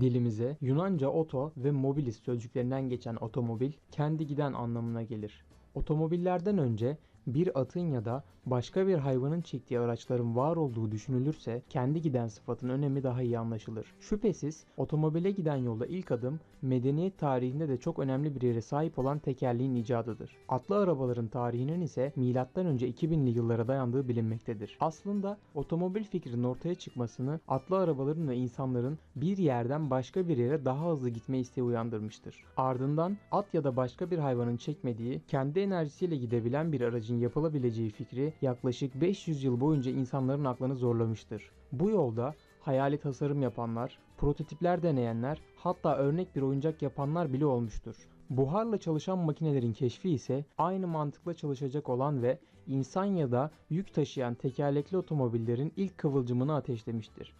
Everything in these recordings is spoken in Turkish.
Dilimize Yunanca oto ve mobilis sözcüklerinden geçen otomobil kendi giden anlamına gelir. Otomobillerden önce bir atın ya da başka bir hayvanın çektiği araçların var olduğu düşünülürse kendi giden sıfatın önemi daha iyi anlaşılır. Şüphesiz otomobile giden yolda ilk adım medeniyet tarihinde de çok önemli bir yere sahip olan tekerleğin icadıdır. Atlı arabaların tarihinin ise M.Ö. 2000'li yıllara dayandığı bilinmektedir. Aslında otomobil fikrinin ortaya çıkmasını atlı arabaların ve insanların bir yerden başka bir yere daha hızlı gitme isteği uyandırmıştır. Ardından at ya da başka bir hayvanın çekmediği, kendi enerjisiyle gidebilen bir aracın yapılabileceği fikri yaklaşık 500 yıl boyunca insanların aklını zorlamıştır. Bu yolda hayali tasarım yapanlar, prototipler deneyenler, hatta örnek bir oyuncak yapanlar bile olmuştur. Buharla çalışan makinelerin keşfi ise aynı mantıkla çalışacak olan ve insan ya da yük taşıyan tekerlekli otomobillerin ilk kıvılcımını ateşlemiştir.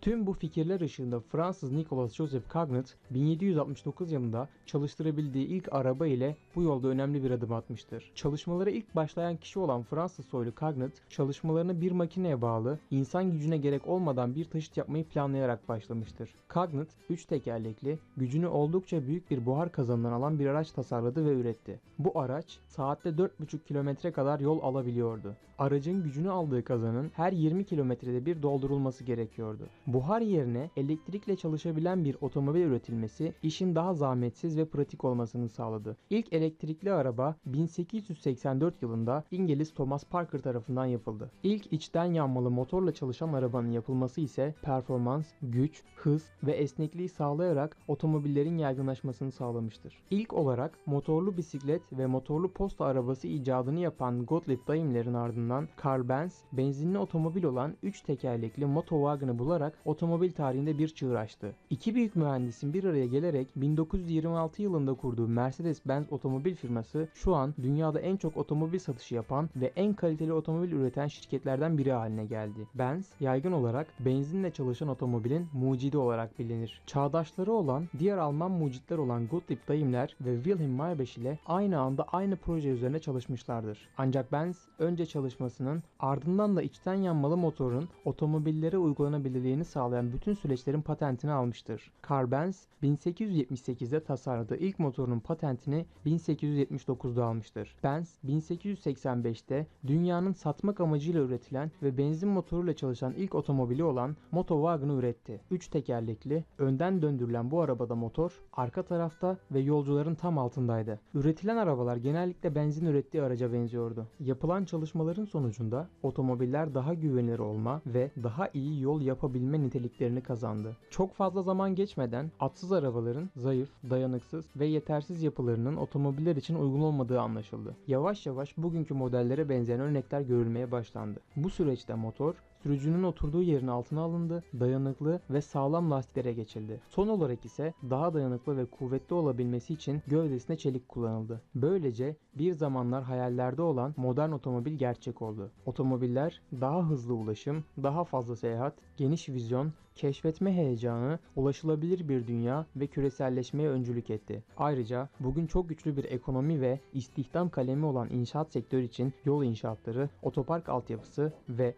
Tüm bu fikirler ışığında Fransız Nicolas Joseph Cagnet 1769 yılında çalıştırabildiği ilk araba ile bu yolda önemli bir adım atmıştır. Çalışmalara ilk başlayan kişi olan Fransız soylu Cagnet, çalışmalarını bir makineye bağlı, insan gücüne gerek olmadan bir taşıt yapmayı planlayarak başlamıştır. Cagnet, 3 tekerlekli, gücünü oldukça büyük bir buhar kazanından alan bir araç tasarladı ve üretti. Bu araç saatte 4,5 kilometre kadar yol alabiliyordu. Aracın gücünü aldığı kazanın her 20 kilometrede bir doldurulması gerekiyordu. Buhar yerine elektrikle çalışabilen bir otomobil üretilmesi işin daha zahmetsiz ve pratik olmasını sağladı. İlk elektrikli araba 1884 yılında İngiliz Thomas Parker tarafından yapıldı. İlk içten yanmalı motorla çalışan arabanın yapılması ise performans, güç, hız ve esnekliği sağlayarak otomobillerin yaygınlaşmasını sağlamıştır. İlk olarak motorlu bisiklet ve motorlu posta arabası icadını yapan Gottlieb Daimler'in ardından Karl Benz benzinli otomobil olan 3 tekerlekli Motowagen'ı bularak otomobil tarihinde bir çığır açtı. İki büyük mühendisin bir araya gelerek 1926 yılında kurduğu Mercedes-Benz otomobil firması şu an dünyada en çok otomobil satışı yapan ve en kaliteli otomobil üreten şirketlerden biri haline geldi. Benz yaygın olarak benzinle çalışan otomobilin mucidi olarak bilinir. Çağdaşları olan diğer Alman mucitler olan Gottlieb Daimler ve Wilhelm Maybach ile aynı anda aynı proje üzerine çalışmışlardır. Ancak Benz önce çalışmasının ardından da içten yanmalı motorun otomobillere uygulanabilirliğini sağlayan bütün süreçlerin patentini almıştır. Carl Benz 1878'de tasarladığı ilk motorunun patentini 1879'da almıştır. Benz 1885'te dünyanın satmak amacıyla üretilen ve benzin motoruyla çalışan ilk otomobili olan Motowagen'ı üretti. 3 tekerlekli, önden döndürülen bu arabada motor arka tarafta ve yolcuların tam altındaydı. Üretilen arabalar genellikle benzin ürettiği araca benziyordu. Yapılan çalışmaların sonucunda otomobiller daha güvenilir olma ve daha iyi yol yapabilme niteliklerini kazandı. Çok fazla zaman geçmeden atsız arabaların zayıf, dayanıksız ve yetersiz yapılarının otomobiller için uygun olmadığı anlaşıldı. Yavaş yavaş bugünkü modellere benzeyen örnekler görülmeye başlandı. Bu süreçte motor sürücünün oturduğu yerin altına alındı, dayanıklı ve sağlam lastiklere geçildi. Son olarak ise daha dayanıklı ve kuvvetli olabilmesi için gövdesine çelik kullanıldı. Böylece bir zamanlar hayallerde olan modern otomobil gerçek oldu. Otomobiller daha hızlı ulaşım, daha fazla seyahat, geniş vizyon, keşfetme heyecanı, ulaşılabilir bir dünya ve küreselleşmeye öncülük etti. Ayrıca bugün çok güçlü bir ekonomi ve istihdam kalemi olan inşaat sektörü için yol inşaatları, otopark altyapısı ve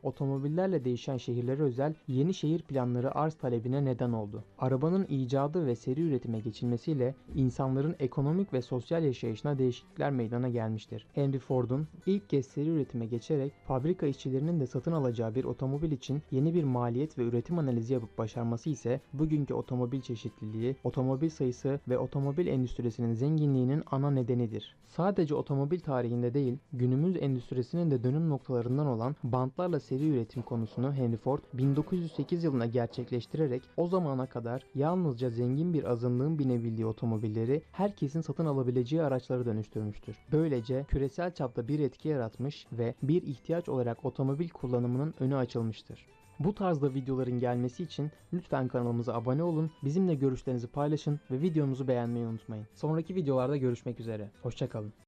otomobillerle değişen şehirlere özel yeni şehir planları arz talebine neden oldu. Arabanın icadı ve seri üretime geçilmesiyle insanların ekonomik ve sosyal yaşayışına değişiklikler meydana gelmiştir. Henry Ford'un ilk kez seri üretime geçerek fabrika işçilerinin de satın alacağı bir otomobil için yeni bir maliyet ve üretim analizi yapıp başarması ise bugünkü otomobil çeşitliliği, otomobil sayısı ve otomobil endüstrisinin zenginliğinin ana nedenidir. Sadece otomobil tarihinde değil, günümüz endüstrisinin de dönüm noktalarından olan bantlarla seri üretim konusunu Henry Ford 1908 yılında gerçekleştirerek o zamana kadar yalnızca zengin bir azınlığın binebildiği otomobilleri herkesin satın alabileceği araçlara dönüştürmüştür. Böylece küresel çapta bir etki yaratmış ve bir ihtiyaç olarak otomobil kullanımının önü açılmıştır. Bu tarzda videoların gelmesi için lütfen kanalımıza abone olun, bizimle görüşlerinizi paylaşın ve videomuzu beğenmeyi unutmayın. Sonraki videolarda görüşmek üzere. Hoşçakalın.